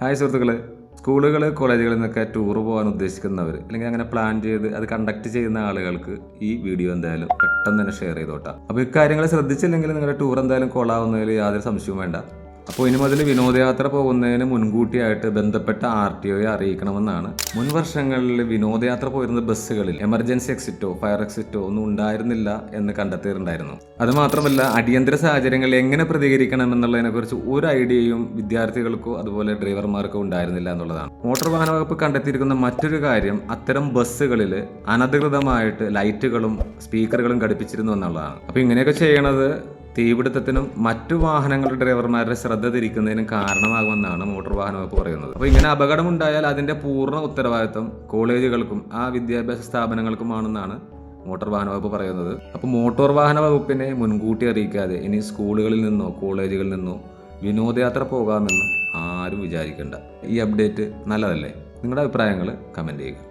Hi സുഹൃത്തുക്കളെ. സ്കൂളുകൾ കോളേജുകളിൽ നിന്നൊക്കെ ടൂർ പോകാൻ ഉദ്ദേശിക്കുന്നവർ അല്ലെങ്കിൽ അങ്ങനെ പ്ലാൻ ചെയ്ത് അത് കണ്ടക്ട് ചെയ്യുന്ന ആളുകൾക്ക് ഈ വീഡിയോ എന്തായാലും പെട്ടെന്ന് തന്നെ ഷെയർ ചെയ്തോട്ടാ. അപ്പോൾ ഇക്കാര്യങ്ങൾ ശ്രദ്ധിച്ചില്ലെങ്കിൽ നിങ്ങളുടെ ടൂർ എന്തായാലും കൊള്ളാവുന്നതിൽ യാതൊരു സംശയവും വേണ്ട. അപ്പോൾ ഇനി മുതൽ വിനോദയാത്ര പോകുന്നതിന് മുൻകൂട്ടിയായിട്ട് ബന്ധപ്പെട്ട ആർ ടി ഒയെ അറിയിക്കണമെന്നാണ്. മുൻ വർഷങ്ങളിൽ വിനോദയാത്ര പോയിരുന്ന ബസ്സുകളിൽ എമർജൻസി എക്സിറ്റോ ഫയർ എക്സിറ്റോ ഒന്നും ഉണ്ടായിരുന്നില്ല എന്ന് കണ്ടെത്തിയിട്ടുണ്ടായിരുന്നു. അതുമാത്രമല്ല അടിയന്തര സാഹചര്യങ്ങളിൽ എങ്ങനെ പ്രതികരിക്കണം എന്നുള്ളതിനെക്കുറിച്ച് ഒരു ഐഡിയയും വിദ്യാർത്ഥികൾക്കോ അതുപോലെ ഡ്രൈവർമാർക്കോ ഉണ്ടായിരുന്നില്ല എന്നുള്ളതാണ്. മോട്ടോർ വാഹന വകുപ്പ് കണ്ടെത്തിയിരിക്കുന്ന മറ്റൊരു കാര്യം അത്തരം ബസ്സുകളിൽ അനധികൃതമായിട്ട് ലൈറ്റുകളും സ്പീക്കറുകളും ഘടിപ്പിച്ചിരുന്നു എന്നുള്ളതാണ്. അപ്പോൾ ഇങ്ങനെയൊക്കെ ചെയ്യണത് തീപിടുത്തത്തിനും മറ്റു വാഹനങ്ങളുടെ ഡ്രൈവർമാരുടെ ശ്രദ്ധ തിരിക്കുന്നതിനും കാരണമാകുമെന്നാണ് മോട്ടോർ വാഹന വകുപ്പ് പറയുന്നത്. അപ്പോൾ ഇങ്ങനെ അപകടമുണ്ടായാൽ അതിന്റെ പൂർണ ഉത്തരവാദിത്വം കോളേജുകൾക്കും ആ വിദ്യാഭ്യാസ സ്ഥാപനങ്ങൾക്കുമാണെന്നാണ് മോട്ടോർ വാഹന വകുപ്പ് പറയുന്നത്. അപ്പോൾ മോട്ടോർ വാഹന വകുപ്പിനെ മുൻകൂട്ടി അറിയിക്കാതെ ഇനി സ്കൂളുകളിൽ നിന്നോ കോളേജുകളിൽ നിന്നോ വിനോദയാത്ര പോകാമെന്ന് ആരും വിചാരിക്കേണ്ട. ഈ അപ്ഡേറ്റ് നല്ലതല്ലേ? നിങ്ങളുടെ അഭിപ്രായങ്ങൾ കമന്റ് ചെയ്യുക.